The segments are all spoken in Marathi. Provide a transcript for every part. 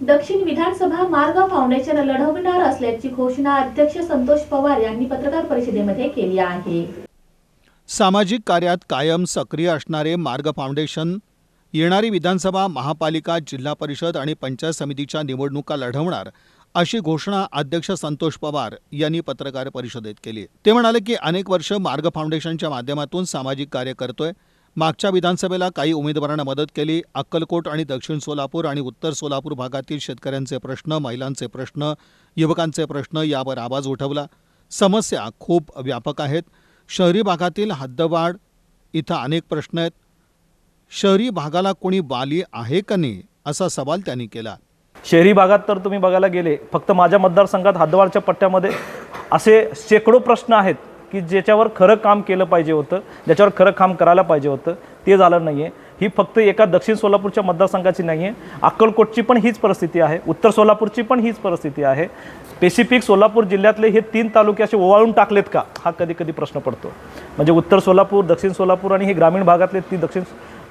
दक्षिण विधानसभा मार्ग फाउंडेशन लढवणार असल्याची घोषणा अध्यक्ष संतोष पवार यांनी पत्रकार परिषदेमध्ये केली आहे. सामाजिक कार्यात कायम सक्रिय असणारे मार्ग फाउंडेशन येणारी विधानसभा महापालिका जिल्हा परिषद आणि पंचायत समितीच्या निवडणुका लढवणार अशी घोषणा अध्यक्ष संतोष पवार यांनी पत्रकार परिषदेत केली. ते म्हणाले की अनेक वर्ष मार्ग फाउंडेशनच्या माध्यमातून सामाजिक कार्य करतोय मागच्या विधानसभेला काही उमेदवारांना मदत केली. अक्कलकोट आणि दक्षिण सोलापूर आणि उत्तर सोलापूर भागातील शेतकऱ्यांचे प्रश्न महिलांचे प्रश्न युवकांचे प्रश्न यावर आवाज उठवला. समस्या खूप व्यापक आहेत. शहरी भागातील हद्दवाढ इथं अनेक प्रश्न आहेत. शहरी भागाला कोणी बाली आहे का नाही असा सवाल त्यांनी केला. शहरी भागात तर तुम्ही बघायला गेले फक्त माझ्या मतदारसंघात हद्दवाडच्या पट्ट्यामध्ये असे शेकडो प्रश्न आहेत. की ज्याच्यावर खरं काम केलं पाहिजे होतं ज्याच्यावर खरं काम करायला पाहिजे होतं ते झालं नाही आहे ही फक्त एका दक्षिण सोलापूरच्या मतदारसंघाची नाही आहे अक्कलकोटची पण हीच परिस्थिती आहे. उत्तर सोलापूरची पण हीच परिस्थिती आहे. स्पेसिफिक सोलापूर जिल्ह्यातले हे तीन तालुके असे ओवाळून टाकलेत का? हा कधी कधी प्रश्न पडतो. म्हणजे उत्तर सोलापूर दक्षिण सोलापूर आणि हे ग्रामीण भागातले ती दक्षिण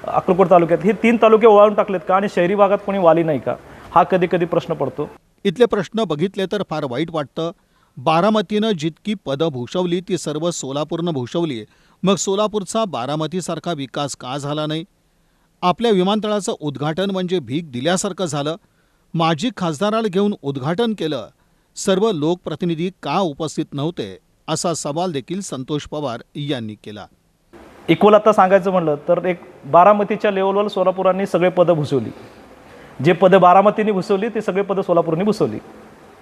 अक्कलकोट तालुक्यात हे तीन तालुके ओवाळून टाकलेत का? आणि शहरी भागात कोणी वाली नाही का? हा कधी कधी प्रश्न पडतो. इथले प्रश्न बघितले तर फार वाईट वाटतं. बारामतीनं जितकी पदं भूषवली ती सर्व सोलापूरनं भूषवली मग सोलापूरचा बारामतीसारखा विकास का झाला नाही? आपल्या विमानतळाचं उद्घाटन म्हणजे भीक दिल्यासारखं झालं. माजी खासदाराला घेऊन उद्घाटन केलं. सर्व लोकप्रतिनिधी का उपस्थित नव्हते असा सवाल देखील संतोष पवार यांनी केला. इक्वल आता सांगायचं म्हणलं तर एक बारामतीच्या लेवलवर सोलापुरांनी सगळे पदं भुसवली जे पदं बारामतीने भुसवली ते सगळे पदं सोलापूरने भुसवली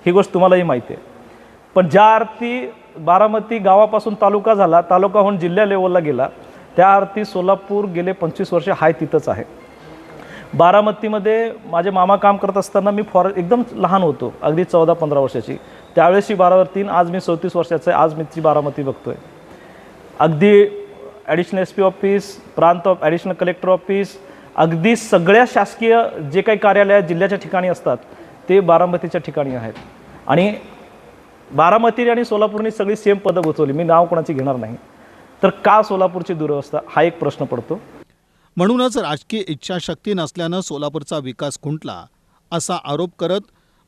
ही गोष्ट तुम्हालाही माहिती आहे. पण ज्या अर्थी बारामती गावापासून तालुका झाला तालुकाहून जिल्हा लेवलला गेला त्या अर्थी सोलापूर गेले पंचवीस वर्ष हाय तिथंच आहे. बारामतीमध्ये माझे मामा काम करत असताना मी फॉर एकदम लहान होतो अगदी चौदा पंधरा वर्षाची त्यावेळेसची बारामतीन आज मी चौतीस वर्षाचं आहे आज मी ती बारामती आहे अगदी ॲडिशनल एस पी ऑफिस प्रांत ऑफ ॲडिशनल कलेक्टर ऑफिस अगदी सगळ्या शासकीय जे काही कार्यालय जिल्ह्याच्या ठिकाणी असतात ते बारामतीच्या ठिकाणी आहेत. आणि बारामती आणि सोलापूरने सगळी सेम पदं बसवली मी नाव कोणाची घेणार नाही. तर का सोलापूरची दुरवस्था? हा एक प्रश्न पडतो. म्हणूनच राजकीय इच्छाशक्ती नसल्यानं सोलापूरचा विकास खुंटला असा आरोप करत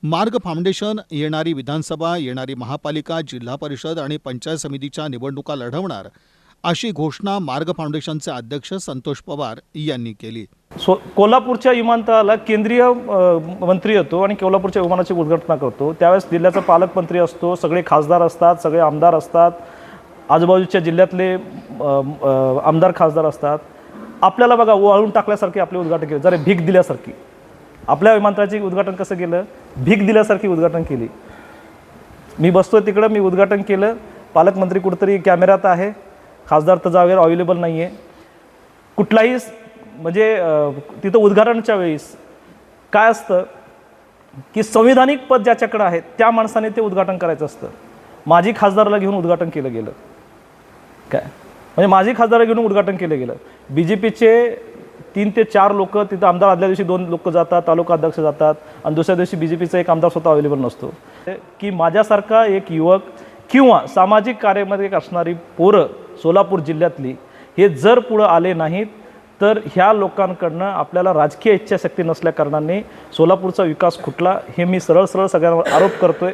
मार्ग फाउंडेशन येणारी विधानसभा येणारी महापालिका जिल्हा परिषद आणि पंचायत समितीच्या निवडणुका लढवणार अशी घोषणा मार्ग फाउंडेशनचे अध्यक्ष संतोष पवार यांनी केली. सो कोल्हापूरच्या विमानतळाला केंद्रीय मंत्री येतो आणि कोल्हापूरच्या विमानाची उद्घाटना करतो. त्यावेळेस जिल्ह्याचा पालकमंत्री असतो सगळे खासदार असतात सगळे आमदार असतात. आजूबाजूच्या जिल्ह्यातले आमदार खासदार असतात. आपल्याला बघा वाळून टाकल्यासारखे आपले उद्घाटन केले. जरा भीक दिल्यासारखी. आपल्या विमानतळाचे उद्घाटन कसं केलं? भीक दिल्यासारखी उद्घाटन केली. मी बसतो तिकडं मी उद्घाटन केलं. पालकमंत्री कुठंतरी कॅमेऱ्यात आहे. खासदार तर जागेवर अवेलेबल नाही आहे कुठलाही म्हणजे तिथं उद्घाटनाच्या वेळेस काय असतं की संविधानिक पद ज्याच्याकडं आहे त्या माणसाने ते उद्घाटन करायचं असतं. माजी खासदाराला घेऊन उद्घाटन केलं गेलं. काय? म्हणजे माजी खासदाराला घेऊन उद्घाटन केलं गेलं. बी जे पीचे तीन ते चार लोक तिथं आमदार आदल्या दिवशी दोन लोक जातात तालुका अध्यक्ष जातात आणि दुसऱ्या दिवशी बी जे पीचा एक आमदार स्वतः अवेलेबल नसतो. की माझ्यासारखा एक युवक किंवा सामाजिक कार्यामध्ये असणारी पोरं सोलापूर जिल्ह्यातली हे जर पुढं आले नाहीत तर ह्या लोकांकडनं आपल्याला राजकीय इच्छाशक्ती नसल्या कारणाने सोलापूरचा विकास खुटला हे मी सरळ सरळ सगळ्यांवर आरोप करतोय.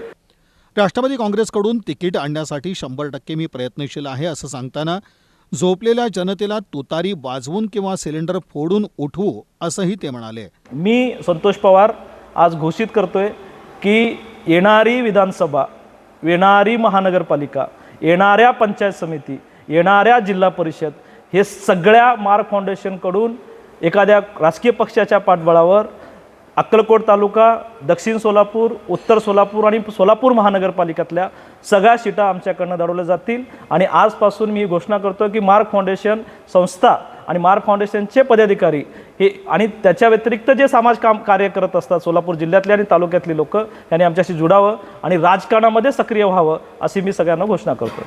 राष्ट्रवादी काँग्रेसकडून तिकीट आणण्यासाठी शंभर टक्के मी प्रयत्नशील आहे असं सांगताना झोपलेल्या जनतेला तुतारी वाजवून किंवा सिलेंडर फोडून उठवू असंही ते म्हणाले. मी संतोष पवार आज घोषित करतोय की येणारी विधानसभा येणारी महानगरपालिका येणाऱ्या पंचायत समिती येणाऱ्या जिल्हा परिषद हे सगळ्या मार्क फाउंडेशनकडून एखाद्या राजकीय पक्षाच्या पाठबळावर अक्कलकोट तालुका दक्षिण सोलापूर उत्तर सोलापूर आणि सोलापूर महानगरपालिकेतल्या सगळ्या सीटा आमच्याकडनं दडवल्या जातील. आणि आजपासून मी घोषणा करतो की मार्क फाउंडेशन संस्था आणि मार्क फाउंडेशनचे पदाधिकारी हे आणि त्याच्या व्यतिरिक्त जे समाज काम कार्य करत असतात सोलापूर जिल्ह्यातले आणि तालुक्यातली लोक यांनी आमच्याशी जुडावं आणि राजकारणामध्ये सक्रिय व्हावं अशी मी सगळ्यांना घोषणा करतो